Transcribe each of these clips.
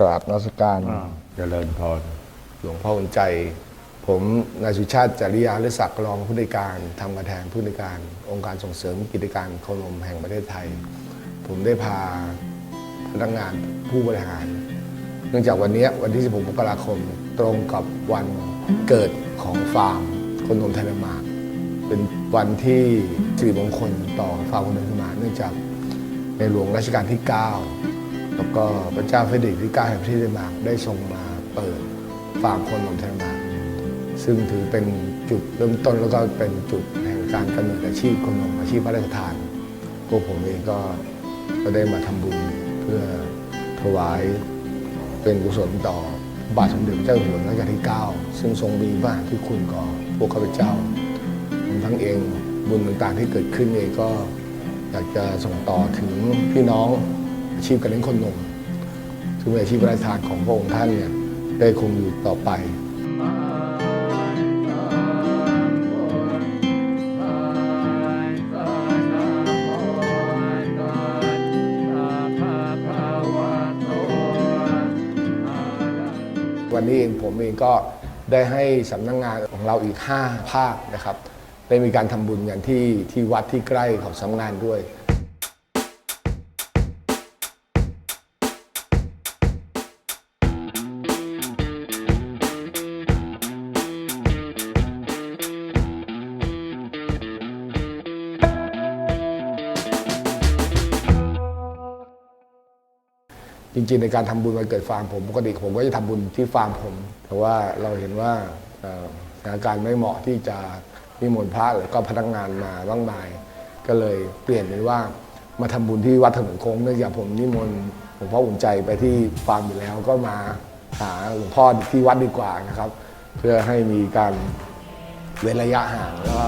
ราบนมัสการอ่าเจริญพรหลวงพ่ออุ่นใจ ผมนายสุชาติจริยาฤศักดิ์รองผู้ในวยการทำกระแทนผู้ในวยการ องค์การส่งเสริมกิจการโคนมแห่งประเทศไทย ผมได้พาพนักงานผู้บริหาร เนื่องจากวันนี้วันที่ 16 มกราคมตรงกับวันเกิดของฟาร์มโคนมไทยละมาร์เป็นวันที่สิริมงคลต่อฟาร์มโคนมไทยละมาร์เนื่องจากในหลวงรัชกาลที่ 9 แล้วก็พระเจ้าเฟดิกที่9แห่งประเทศเดนมาร์กได้ทรงมาเปิดฟาร์มโคนมไทยละมาร์ซึ่งถือเป็นจุดเริ่มต้นแล้วก็เป็นจุดแห่งการกำเนิดอาชีพคนมอาชีพพระราชทาน พวกผมเองก็ก็ได้มาทำบุญเพื่อถวายเป็นกุศลต่อบาทสมเด็จเจ้าอยู่หัวรัชกาลที่ 9 ซึ่งทรงมีพระมหากที่คุณก่อพวกข้าพเจ้ารวมทั้งเองบุญต่างๆที่เกิดขึ้นเองก็อยากจะส่งต่อถึงพี่น้อง อาชีพการเลี้ยงคนนมซึ่งเป็นอาชีพพระราชทานของพระองค์ท่านเนี่ยได้คงอยู่ต่อไปวันนี้เองผมเองก็ได้ให้สำนักงงานของเราอีก 5 ภาคนะครับ ได้มีการทำบุญกันที่ที่วัดที่ใกล้ของสำนักงานด้วย จริงๆในการทำบุญวันเกิดฟาร์มผมปกติผมก็จะทำบุญที่ฟาร์มผม แต่ว่าเราเห็นว่าสถานการณ์ไม่เหมาะที่จะนิมนต์พระแล้วก็พนักงานมาบ้างมาย ก็เลยเปลี่ยนเป็นว่ามาทำบุญที่วัดถนนโค้งเนื่องจากผมนิมนต์หลวงพ่ออุ่นใจไปที่ฟาร์มอยู่แล้วก็มาหาหลวงพ่อที่วัดดีกว่านะครับ เพื่อให้มีการเว้นระยะห่างแล้วก็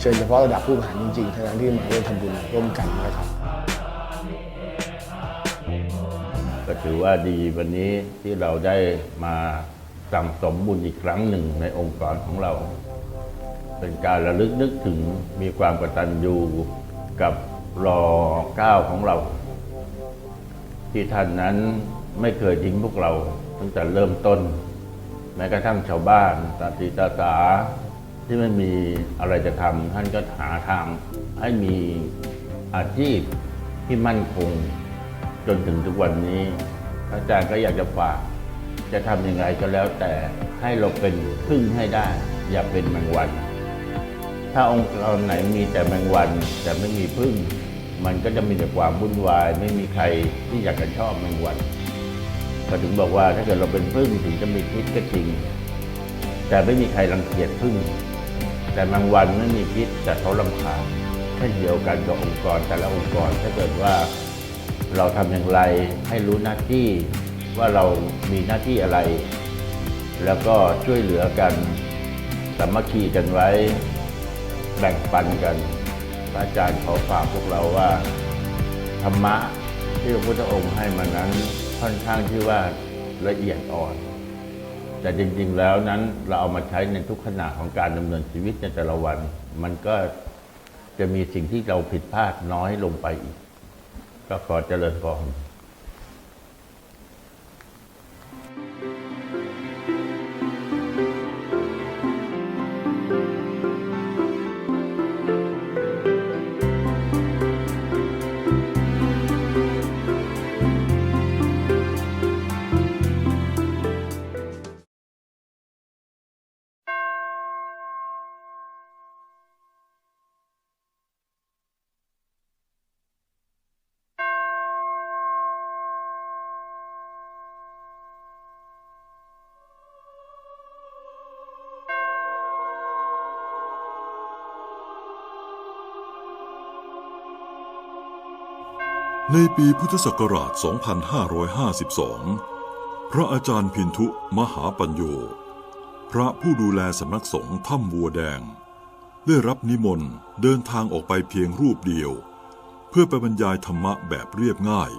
เชิญเฉพาะระดับผู้บริหารจริงๆเท่านั้นที่มาร่วมทำบุญร่วมกันนะครับ ก็ถือว่าดีวันนี้ที่เราได้มาสั่งสมบุญอีกครั้งหนึ่งในองค์กรของเรา เป็นการระลึกนึกถึงมีความกตัญญูกับรอเก้าของเรา ที่ท่านนั้นไม่เคยทิ้งพวกเรา ตั้งแต่เริ่มต้น แม้กระทั่งชาวบ้านตาตีตาสาที่ไม่มีอะไรจะทำท่านก็หาทางให้มีอาชีพที่มั่นคง จนถึงทุกวันนี้ อาจารย์ก็อยากจะฝาก จะทำยังไงก็แล้วแต่ให้เราเป็นพึ่งให้ได้ อย่าเป็นแมงวัน ถ้าองค์กรไหนมีแต่แมงวัน แต่ไม่มีพึ่ง มันก็จะมีแต่ความวุ่นวาย ไม่มีใครที่อยากจะชอบแมงวันก็ถึงบอกว่าถ้าเกิดเราเป็นพึ่งถึงจะมีพิษก็จริง แต่ไม่มีใครรังเกียจพึ่ง แต่แมงวันไม่มีพิษแต่เขาลำคาญเช่นเดียวกันกับองค์กรแต่ละองค์กรถ้าเกิดว่า เราทำอย่างไรให้รู้หน้าที่ว่าเรามีหน้าที่อะไร แล้วก็ช่วยเหลือกันสามัคคีกันไว้ แบ่งปันกัน พระอาจารย์ขอฝากพวกเราว่า ธรรมะที่พระพุทธองค์ให้มานั้นค่อนข้างที่ว่าละเอียดอ่อน แต่จริงๆแล้วนั้นเราเอามาใช้ในทุกขณะของการดำเนินชีวิตในแต่ละวัน มันก็จะมีสิ่งที่เราผิดพลาดน้อยลงไปอีก ก็ขอเจริญพร ในปีพุทธศักราช 2552 พระอาจารย์พินทุมหาปัญโย พระผู้ดูแลสำนักสงฆ์ถ้ำวัวแดง ได้รับนิมนต์เดินทางออกไปเพียงรูปเดียว เพื่อไปบรรยายธรรมะแบบเรียบง่าย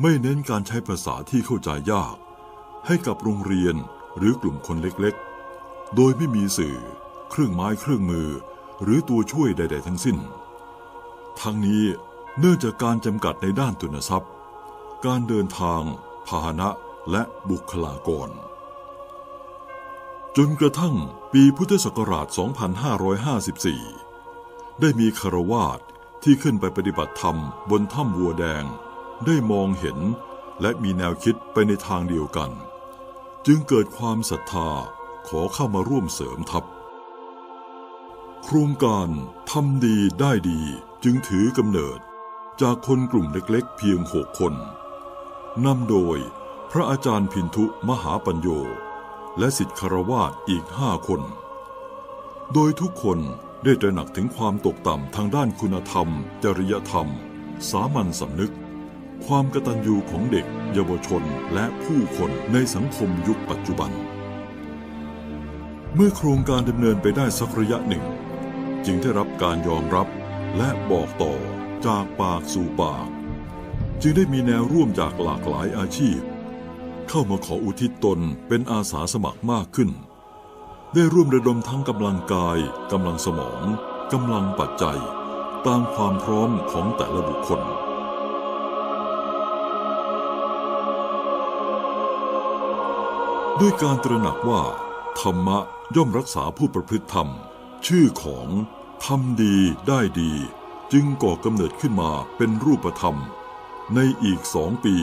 ไม่เน้นการใช้ภาษาที่เข้าใจยาก ให้กับโรงเรียนหรือกลุ่มคนเล็กๆ โดยไม่มีสื่อ เครื่องไม้เครื่องมือ หรือตัวช่วยใด ๆ ทั้งสิ้น ทั้งนี้ เนื่องจากการจำกัดในด้านทุนทรัพย์ การเดินทาง พาหนะและบุคลากร จนกระทั่งปีพุทธศักราช 2554 ได้มีคารวาสที่ขึ้นไปปฏิบัติธรรมบนถ้ำวัวแดง ได้มองเห็นและมีแนวคิดไปในทางเดียวกัน จึงเกิดความศรัทธาขอเข้ามาร่วมเสริมทัพ โครงการทำดีได้ดีจึงถือกำเนิด จากคนกลุ่มเล็กๆเพียงหกคนนำโดยพระอาจารย์พินทุมหาปัญโย และสิทธิคารวาสอีกห้าคน โดยทุกคนได้ตระหนักถึงความตกต่ำทางด้านคุณธรรม จริยธรรม สามัญสำนึก ความกตัญญูของเด็ก เยาวชนและผู้คนในสังคมยุคปัจจุบัน เมื่อโครงการดำเนินไปได้สักระยะหนึ่ง จึงได้รับการยอมรับและบอกต่อ จากปากสู่ปาก จึงได้มีแนวร่วมจากหลากหลายอาชีพ เข้ามาขออุทิศตนเป็นอาสาสมัครมากขึ้น ได้ร่วมระดมทั้งกำลังกายกำลังสมองกำลังปัจจัย ตามความพร้อมของแต่ละบุคคลด้วยการตระหนักว่า ธรรมะย่อมรักษาผู้ประพฤติธรรม ชื่อของทำดีได้ดี จึงก่อกำเนิดขึ้นมาเป็นรูปธรรม ในอีกสองปี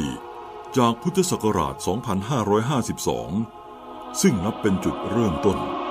จากพุทธศักราช 2552 ซึ่งนับเป็นจุดเริ่มต้น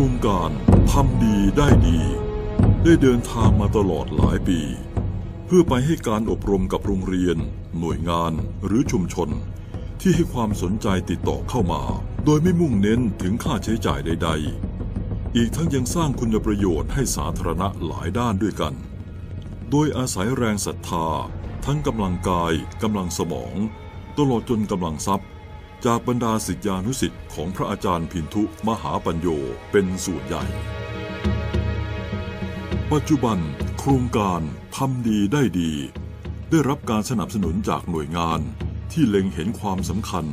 ครงการทำดีได้ดี ได้เดินทางมาตลอดหลายปี เพื่อไปให้การอบรมกับโรงเรียน หน่วยงานหรือชุมชน ที่ให้ความสนใจติดต่อเข้ามา โดยไม่มุ่งเน้นถึงค่าใช้จ่ายใด ๆ อีกทั้งยังสร้างคุณประโยชน์ให้สาธารณะหลายด้านด้วยกัน โดยอาศัยแรงศรัทธา ทั้งกำลังกายกำลังสมอง ตลอดจนกำลังทรัพย์ จากบรรดาศิษยานุศิษย์ของพระอาจารย์พินทุมหาปัญโยเป็นส่วนใหญ่ ปัจจุบันโครงการทำดีได้ดี ได้รับการสนับสนุนจากหน่วยงานที่เล็งเห็นความสำคัญ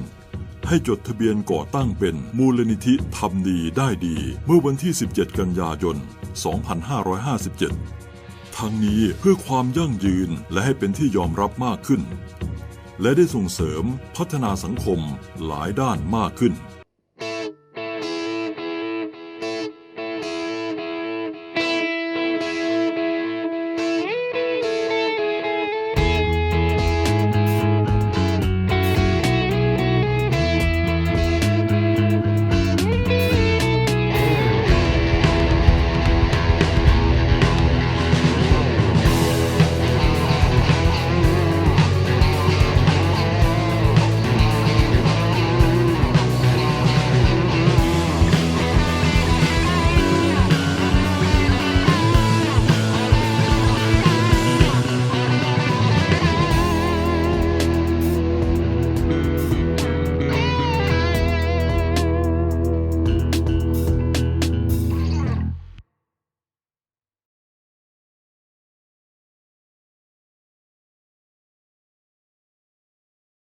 ให้จดทะเบียนก่อตั้งเป็นมูลนิธิทำดีได้ดี เมื่อวันที่ 17 กันยายน 2557 ทั้งนี้เพื่อความยั่งยืนและให้เป็นที่ยอมรับมากขึ้น และได้ส่งเสริมพัฒนาสังคมหลายด้านมากขึ้น